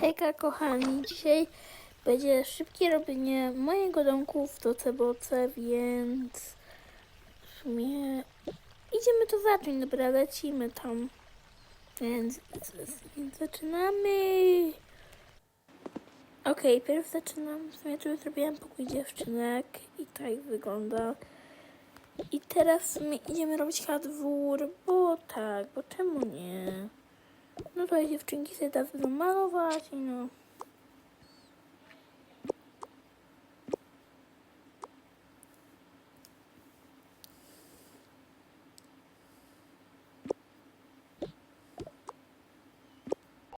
Hejka kochani, dzisiaj będzie szybkie robienie mojego domku w Doceboce, więc w sumie idziemy to zacząć, dobra, lecimy tam. Więc, więc zaczynamy. Okej, pierw zaczynam, w sumie tu zrobiłam pokój dziewczynek i tak wygląda. I teraz w sumie idziemy robić chyba dwór, bo tak, bo czemu nie? No tutaj dziewczynki sobie da malować i no.